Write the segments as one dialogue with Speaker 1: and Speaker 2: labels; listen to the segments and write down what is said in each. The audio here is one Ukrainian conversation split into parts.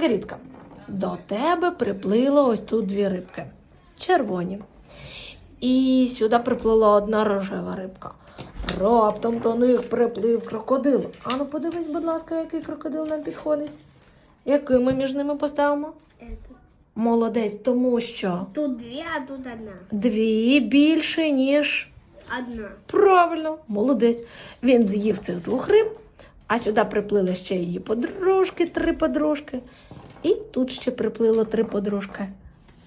Speaker 1: Маргарітка, до тебе приплило ось тут дві рибки. Червоні. І сюди приплила одна рожева рибка. Раптом до них приплив крокодил. Ану, подивись, будь ласка, який крокодил нам підходить. Який ми між ними поставимо? Молодець, тому що
Speaker 2: Тут две, а тут одна.
Speaker 1: дві більше, ніж
Speaker 2: Одна.
Speaker 1: Правильно, молодець. Він з'їв цих двох риб, а сюди приплили ще її подружки, три подружки. І тут ще приплило три подружки.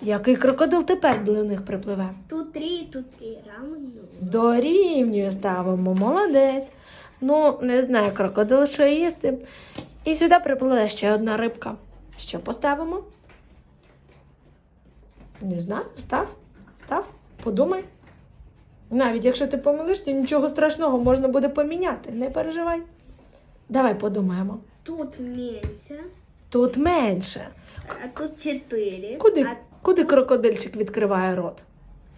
Speaker 1: Який крокодил тепер до них припливе?
Speaker 2: Тут три, тут три. Равно.
Speaker 1: Дорівнює ставимо, молодець. Ну, не знаю, крокодил, що їсти. І сюди приплила ще одна рибка. Що поставимо? Не знаю, став, став, подумай. Навіть якщо ти помилишся, нічого страшного можна буде поміняти. Не переживай. Давай подумаємо.
Speaker 2: Тут меньше,
Speaker 1: Тут менше.
Speaker 2: а тут четыре.
Speaker 1: Куди?
Speaker 2: А
Speaker 1: Куди крокодильчик відкриває рот?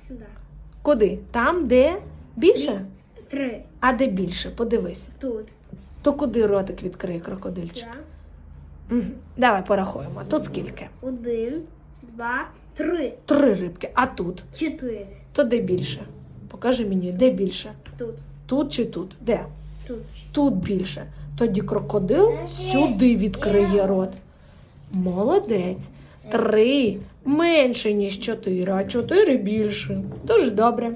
Speaker 2: сюда.
Speaker 1: Куди? Там, де більше?
Speaker 2: Три.
Speaker 1: А де більше? Подивись.
Speaker 2: Тут.
Speaker 1: То куди ротик відкриє крокодильчик? Угу. Давай порахуємо. Тут скільки?
Speaker 2: Один, два, три.
Speaker 1: Три рибки. А тут?
Speaker 2: Чотири.
Speaker 1: То де більше? Покажи мені, де більше?
Speaker 2: Тут.
Speaker 1: Тут чи тут? Де?
Speaker 2: Тут.
Speaker 1: Тут більше. Тоді крокодил сюди відкриє рот. Молодець. Три менше, ніж чотири, а чотири більше. Дуже добре.